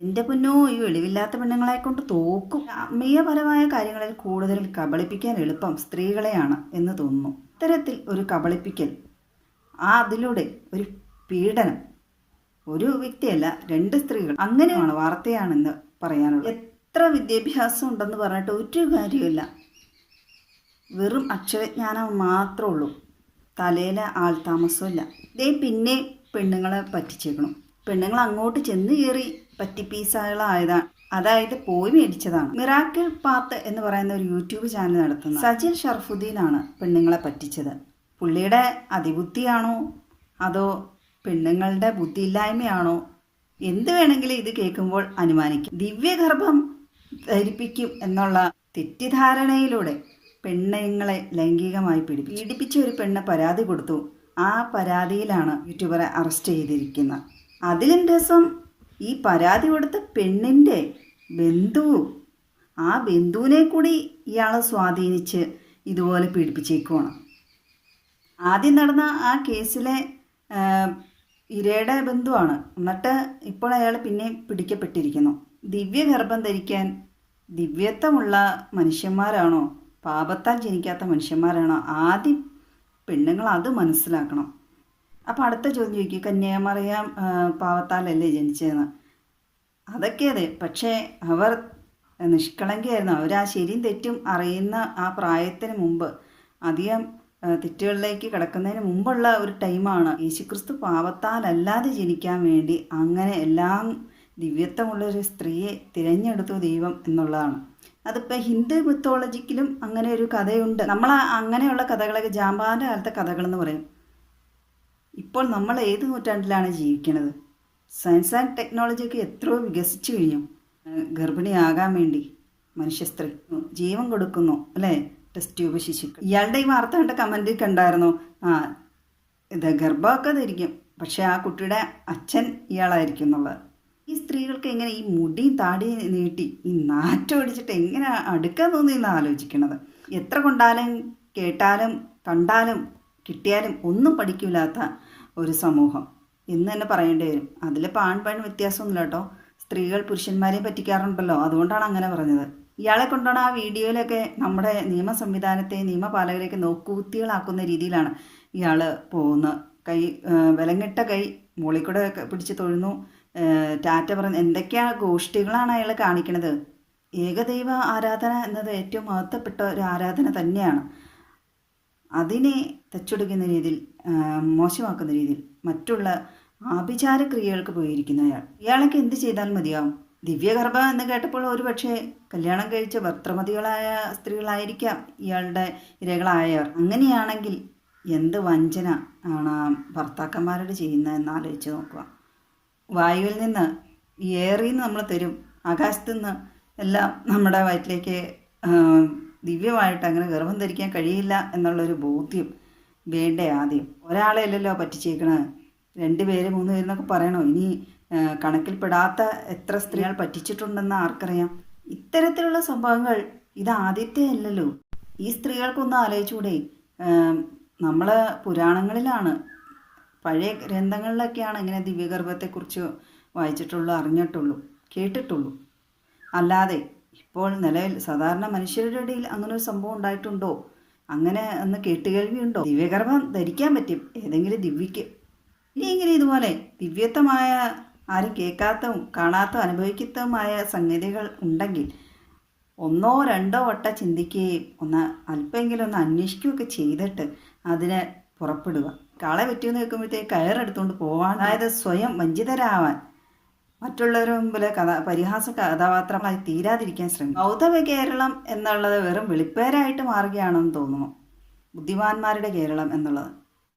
എന്റെ പൊന്നോ ഈ വെളിവില്ലാത്ത പെണ്ണുങ്ങളെ കൊണ്ട് തോക്കും. ആത്മീയപരമായ കാര്യങ്ങളിൽ കൂടുതൽ കബളിപ്പിക്കാൻ എളുപ്പം സ്ത്രീകളെയാണ് എന്ന് തോന്നുന്നു. ഇത്തരത്തിൽ ഒരു കബളിപ്പിക്കൽ ആ അതിലൂടെ ഒരു പീഡനം ഒരു വ്യക്തിയല്ല രണ്ട് സ്ത്രീകൾ. അങ്ങനെയാണ് വാർത്തയാണെന്ന് പറയാനുള്ളത്. എത്ര വിദ്യാഭ്യാസം ഉണ്ടെന്ന് പറഞ്ഞിട്ട് ഒരു കാര്യമില്ല വെറും അക്ഷരജ്ഞാനം മാത്രമേ ഉള്ളൂ. തലയിലെ ആൾ താമസമില്ല ഇതേ പിന്നെ പെണ്ണുങ്ങളെ പറ്റിച്ചേക്കണം. പെണ്ണുങ്ങൾ അങ്ങോട്ട് ചെന്ന് കയറി പറ്റിപ്പീസാകളായതാണ് അതായത് പോയി മേടിച്ചതാണ്. മിറാക്കിൾ പാത്ത് എന്ന് പറയുന്ന ഒരു യൂട്യൂബ് ചാനൽ നടത്തുന്ന സജിൽ ഷർഫുദ്ദീൻ ആണ് പെണ്ണുങ്ങളെ പറ്റിച്ചത്. പുള്ളിയുടെ അതിബുദ്ധിയാണോ? അതോ പെണ്ണുങ്ങളുടെ ബുദ്ധിയില്ലായ്മയാണോ? എന്ത് വേണമെങ്കിലും ഇത് കേൾക്കുമ്പോൾ അനുമാനിക്കും. ദിവ്യഗർഭം ധരിപ്പിക്കും എന്നുള്ള തെറ്റിദ്ധാരണയിലൂടെ പെണ്ണുങ്ങളെ ലൈംഗികമായി പീഡിപ്പിച്ചു. പീഡിപ്പിച്ച ഒരു പെണ്ണ് പരാതി കൊടുത്തു. ആ പരാതിയിലാണ് യൂട്യൂബറെ അറസ്റ്റ് ചെയ്തിരിക്കുന്നത്. അതിലും രസം ഈ പരാതി കൊടുത്ത പെണ്ണിന്റെ ബന്ധു ആ ബന്ധുവിനെ കൂടി ഇയാളെ സ്വാധീനിച്ച് ഇതുപോലെ പീഡിപ്പിച്ചേക്കുവാണ്. ആദ്യം നടന്ന ആ കേസിലെ ഇരയുടെ ബന്ധുവാണ്. എന്നിട്ട് ഇപ്പോൾ അയാൾ പിന്നെ പിടിക്കപ്പെട്ടിരിക്കുന്നു. ദിവ്യഗർഭം ധരിക്കാൻ ദിവ്യത്വമുള്ള മനുഷ്യന്മാരാണോ? പാപത്താൽ ജനിക്കാത്ത മനുഷ്യന്മാരാണോ? ആദ്യം പെണ്ണുങ്ങൾ അത് മനസ്സിലാക്കണം. അപ്പോൾ അടുത്ത ചോദ്യം ചോദിക്കും കന്യാമറിയാം പാവത്താലല്ലേ ജനിച്ചതെന്ന്? അതൊക്കെ അതെ. പക്ഷേ അവർ നിഷ്കളങ്കയായിരുന്നു. അവർ ആ ശരിയും തെറ്റും അറിയുന്ന ആ പ്രായത്തിന് മുമ്പ് അധികം തെറ്റുകളിലേക്ക് കിടക്കുന്നതിന് മുമ്പുള്ള ഒരു ടൈമാണ് യേശുക്രിസ്തു പാവത്താലല്ലാതെ ജനിക്കാൻ വേണ്ടി അങ്ങനെ എല്ലാം ദിവ്യത്വമുള്ള ഒരു സ്ത്രീയെ തിരഞ്ഞെടുത്തു ദൈവം എന്നുള്ളതാണ്. അതിപ്പോൾ ഹിന്ദു മിത്തോളജിക്കിലും അങ്ങനെ ഒരു കഥയുണ്ട്. നമ്മൾ അങ്ങനെയുള്ള കഥകളൊക്കെ ജാമ്പാന്റെ കാലത്തെ കഥകളെന്ന് പറയും. ഇപ്പോൾ നമ്മൾ ഏത് നൂറ്റാണ്ടിലാണ് ജീവിക്കുന്നത്? സയൻസ് ആൻഡ് ടെക്നോളജിയൊക്കെ എത്രയോ വികസിച്ചു കഴിഞ്ഞു. ഗർഭിണിയാകാൻ വേണ്ടി മനുഷ്യ സ്ത്രീ ജീവൻ കൊടുക്കുന്നു അല്ലേ? ടെസ്റ്റ് ട്യൂബ് ശിശുക്കൾ. ഇയാളുടെ ഈ വാർത്ത കണ്ട കമന്റിൽ കണ്ടായിരുന്നു ആ ഇത് ഗർഭമൊക്കെ ധരിക്കും പക്ഷേ ആ കുട്ടിയുടെ അച്ഛൻ ഇയാളായിരിക്കും എന്നുള്ളത്. ഈ സ്ത്രീകൾക്ക് എങ്ങനെ ഈ മുടിയും താടിയും നീട്ടി ഈ നാറ്റം എങ്ങനെ അടുക്കാൻ തോന്നി എന്ന് ആലോചിക്കണത്? എത്ര കൊണ്ടാലും കേട്ടാലും കണ്ടാലും കിട്ടിയാലും ഒന്നും പഠിക്കില്ലാത്ത ഒരു സമൂഹം. എന്ന് തന്നെ പറയേണ്ടി വരും. അതിൽ പാൺപാൺ പെൺ വ്യത്യാസമൊന്നുമില്ല കേട്ടോ. സ്ത്രീകൾ പുരുഷന്മാരെയും പറ്റിക്കാറുണ്ടല്ലോ. അതുകൊണ്ടാണ് അങ്ങനെ പറഞ്ഞത്. ഇയാളെ കൊണ്ടാണ് ആ വീഡിയോയിലൊക്കെ നമ്മുടെ നിയമ സംവിധാനത്തെ നിയമപാലകരെയൊക്കെ നോക്കുകുത്തികളാക്കുന്ന രീതിയിലാണ് ഇയാൾ പോകുന്നത്. കൈ വിലങ്ങിട്ട കൈ മുകളിൽ കൂടെ പിടിച്ച് തൊഴുന്നു. ടാറ്റ പറഞ്ഞ് എന്തൊക്കെയാണ് ഗോഷ്ഠികളാണ് അയാൾ കാണിക്കണത്? ഏകദൈവ ആരാധന എന്നത് ഏറ്റവും മഹത്വപ്പെട്ട ഒരു ആരാധന തന്നെയാണ്. അതിനെ തച്ചൊടുക്കുന്ന രീതിയിൽ മോശമാക്കുന്ന രീതിയിൽ മറ്റുള്ള ആഭിചാര ക്രിയകൾക്ക് പോയിരിക്കുന്ന അയാൾ. ഇയാളൊക്കെ എന്ത് ചെയ്താൽ മതിയാവും. ദിവ്യഗർഭ എന്ന് കേട്ടപ്പോൾ ഒരു പക്ഷേ കല്യാണം കഴിച്ച ഭർത്തമതികളായ സ്ത്രീകളായിരിക്കാം ഇയാളുടെ ഇരകളായവർ. അങ്ങനെയാണെങ്കിൽ എന്ത് വഞ്ചന ആണ് ഭർത്താക്കന്മാരോട് ചെയ്യുന്നതെന്ന് ആലോചിച്ച് നോക്കുക. വായുവിൽ നിന്ന് എയറിൽ നമ്മൾ തരും ആകാശത്തു നിന്ന് എല്ലാം നമ്മുടെ വയറ്റിലേക്ക് ദിവ്യമായിട്ട് അങ്ങനെ ഗർഭം ധരിക്കാൻ കഴിയില്ല എന്നുള്ളൊരു ബോധ്യം വേണ്ടേ ആദ്യം. ഒരാളെ അല്ലല്ലോ പറ്റിച്ചേക്കണത് രണ്ട് പേര് മൂന്ന് പേരെന്നൊക്കെ പറയണോ? ഇനി കണക്കിൽപ്പെടാത്ത എത്ര സ്ത്രീകൾ പറ്റിച്ചിട്ടുണ്ടെന്ന് ആർക്കറിയാം? ഇത്തരത്തിലുള്ള സംഭവങ്ങൾ ഇത് ആദ്യത്തെ അല്ലല്ലോ. ഈ സ്ത്രീകൾക്കൊന്ന് ആലോചിച്ചുകൂടെ നമ്മൾ പുരാണങ്ങളിലാണ്. പഴയ ഗ്രന്ഥങ്ങളിലൊക്കെയാണ് ഇങ്ങനെ ദിവ്യഗർഭത്തെക്കുറിച്ച് വായിച്ചിട്ടുള്ളൂ അറിഞ്ഞിട്ടുള്ളൂ കേട്ടിട്ടുള്ളൂ. അല്ലാതെ ഇപ്പോൾ നിലവിൽ സാധാരണ മനുഷ്യരുടെ ഇടയിൽ അങ്ങനെ ഒരു സംഭവം ഉണ്ടായിട്ടുണ്ടോ? അങ്ങനെ ഒന്ന് കേട്ടുകേൾവിയുണ്ടോ? ദിവ്യഗർഭം ധരിക്കാൻ പറ്റും ഏതെങ്കിലും ദിവ്യക്ക് എങ്ങനെ ഇതുപോലെ ദിവ്യത്വമായ ആരും കേൾക്കാത്തതും കാണാത്തതും അനുഭവിക്കാത്തതുമായ സംഗതികൾ ഉണ്ടെങ്കിൽ ഒന്നോ രണ്ടോ വട്ട ചിന്തിക്കുകയും ഒന്ന് അല്പമെങ്കിലും ഒന്ന് അന്വേഷിക്കുകയൊക്കെ ചെയ്തിട്ട് അതിനെ പുറപ്പെടുക. കാളെ പറ്റിയെന്ന് കേൾക്കുമ്പോഴത്തേക്ക് കയറെടുത്തുകൊണ്ട് പോകാൻ അതായത് സ്വയം വഞ്ചിതരാവാൻ മറ്റുള്ളവരുടെ മുമ്പിൽ കഥ പരിഹാസ കഥാപാത്രമായി തീരാതിരിക്കാൻ ശ്രമിക്കും. ഗൗതമ കേരളം എന്നുള്ളത് വെറും വെളിപ്പേരായിട്ട് മാറുകയാണെന്ന് തോന്നുന്നു. ബുദ്ധിമാന്മാരുടെ കേരളം എന്നുള്ളത്.